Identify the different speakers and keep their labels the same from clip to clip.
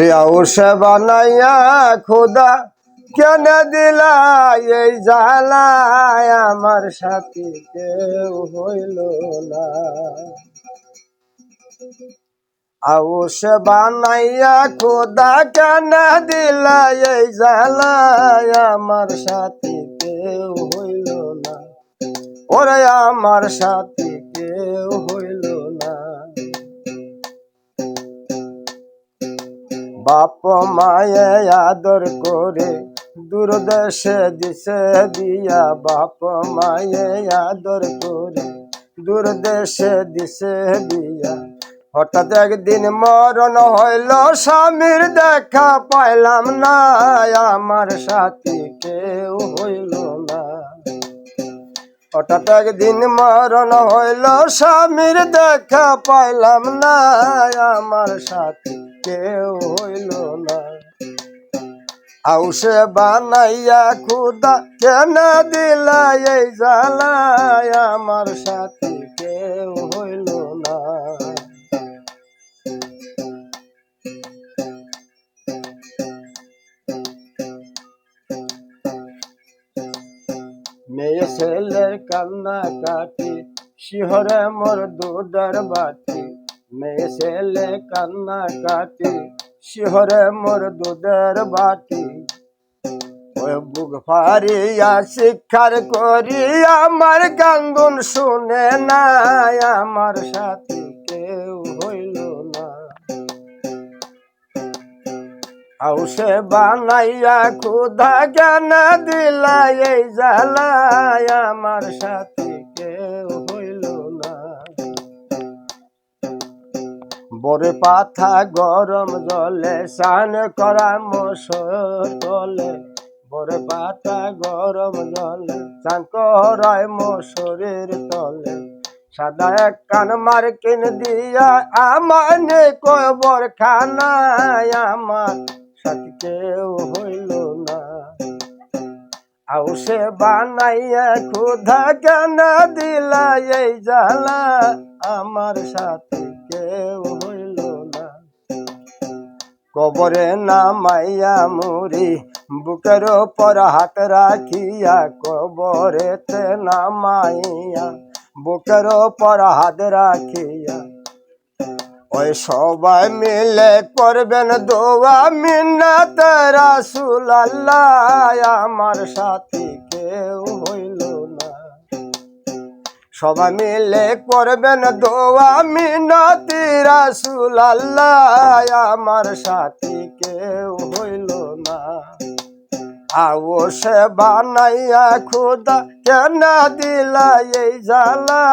Speaker 1: ওরে বানাইয়া খোদা, কেন দিলা এই জ্বালায়? আমার সাথী কেউ হইল না। আউস বানাইয়া খোদা, কেন দিলা এই জ্বালায়? আমার সাথী কেউ হইল না। ওরে আমার সাথী বাপ মায়ে আদর করে দূরদেশে দিছে দিয়া বাপ মায়ে আদর করে দূরদেশে দিছে দিয়া। হঠাৎ একদিন মরণ হইল, স্বামীর দেখা পাইলাম না, আমার সাথী কেউ হইল না। হঠাৎ একদিন মরণ হইল, স্বামীর দেখা পাইলাম না, আমার সাথে কেউ হইল না। আউসে বানাইয়া খুদা কেন দিলা, এই জ্বালায় আমার সাথে কেউ হইল না। মেয়ে ছেলের কান্না কাটি শিহরে মোর দুধের বাটি। মেয়ে ছেলে কান্না কাটি শিহরে মোর দুধের বাটি। বুক ফারিয়া শিক্ষার করি, আমার গাঙ্গুন শুনে না আমার সাথী কেউ হইল না। আউসে বানাইয়া খুদা জ্ঞান দিলাই, এই জ্বালায় আমার সাথী বরে পাথা গরম জলে স্নান করা মশর তলে। বরে পাতা গরম জলে স্নান করায় মশরের তলে। সাদা এক কান মার্কিন দিয়া আমার নে কবর খানায় আমার সাথী হইল না। আউসে বানাইয়া ক্ষুধা কেন দিলা এই জ্বালা? আমার সাথে কেউ কবরে নামাইয়া মুড়ি, বুকের ওপর হাত রাখিয়া কবরেতে নামাইয়া, বুকের ওপর হাত রাখিয়া। ওই সবাই মিলে করবেন দোয়া মিন্নাত রাসুল আল্লাহ আমার সাথী কেউ হইল সবাই মিলে করবেন দোয়া। মিনতি রাসুল আল্লাহ আমার সাথী কেউ হইল না। আও সে বানাইয়া খুদা কেন দিলা এই জ্বালা?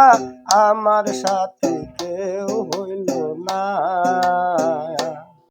Speaker 1: আমার সাথী কেউ হইল না।